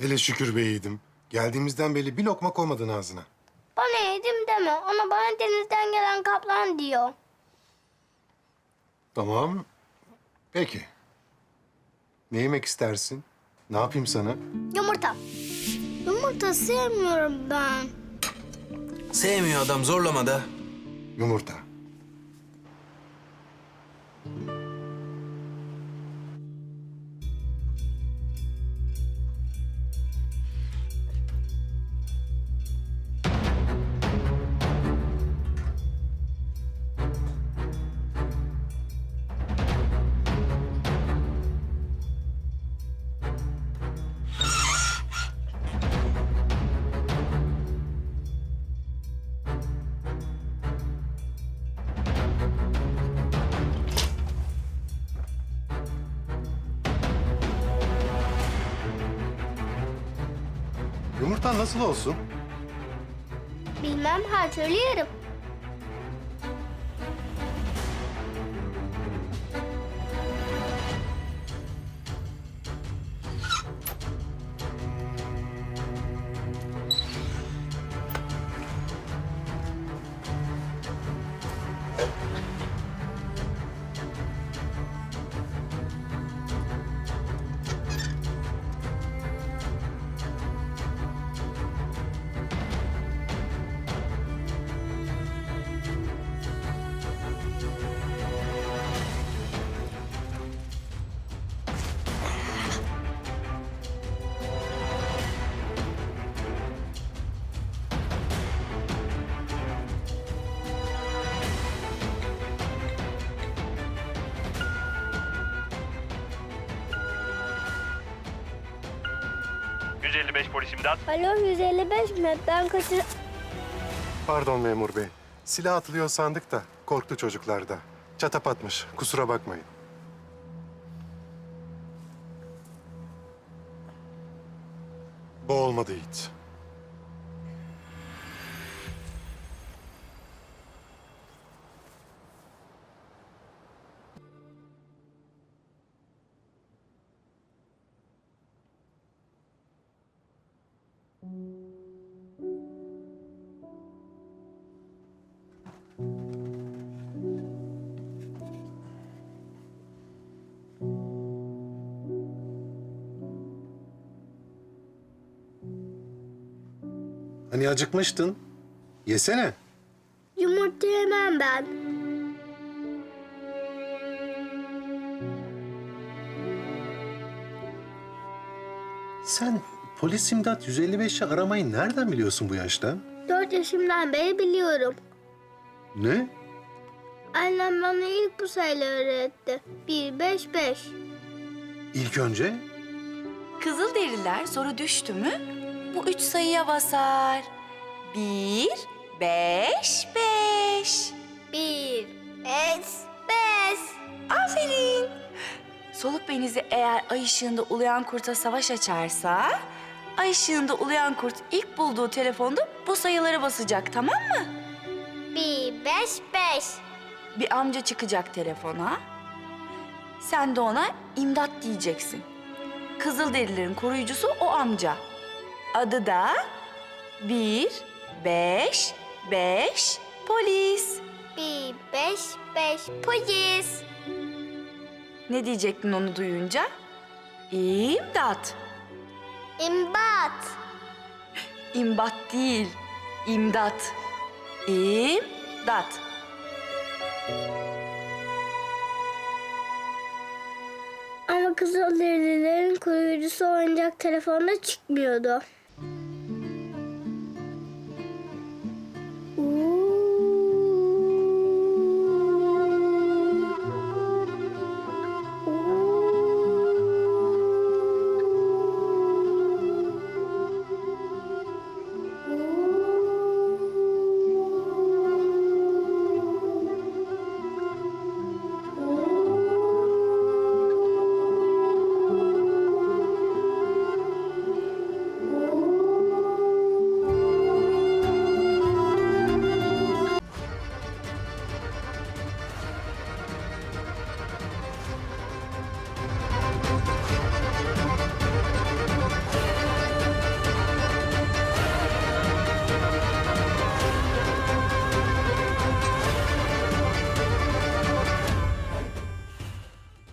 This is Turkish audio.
Hele şükür be yiğidim. Geldiğimizden beri bir lokma koymadın ağzına. Bana yedim deme. Ona bana denizden gelen kaplan diyor. Tamam. Peki. Ne yemek istersin? Ne yapayım sana? Yumurta. Yumurta sevmiyorum ben. Sevmiyor adam zorlama da. Yumurta. Yumurtan nasıl olsun? Bilmem her türlü yerim. ...155 polis imdat. Alo 155 mi? Ben kaçır... Pardon memur bey. Silah atılıyor sandık da korktu çocuklar da. Çatapatmış. Kusura bakmayın. Bu olmadı Yiğit. Hani acıkmıştın? Yesene. Yumurta yemem ben. Sen polis imdat 155'i aramayı nereden biliyorsun bu yaşta? Dört yaşımdan beri biliyorum. Ne? Annem bana ilk bu sayıları öğretti. Bir, beş, beş. İlk önce Kızılderililer zoru düştü mü bu üç sayıya basar. Bir, beş, beş. Bir, beş, beş. Aferin. Soluk benizi eğer ay ışığında uluyan kurta savaş açarsa... ...ay ışığında uluyan kurt ilk bulduğu telefonda bu sayıları basacak tamam mı? Bir, beş, beş. Bir amca çıkacak telefona. Sen de ona imdat diyeceksin. Kızılderililerin koruyucusu o amca. Adı da bir, beş, beş, polis. Bir, beş, beş. Polis. Ne diyecektin onu duyunca? İmdat. İmbat. İmbat değil, imdat. İmdat. Ama Kızılderililerin koruyucusu oyuncak telefonda çıkmıyordu.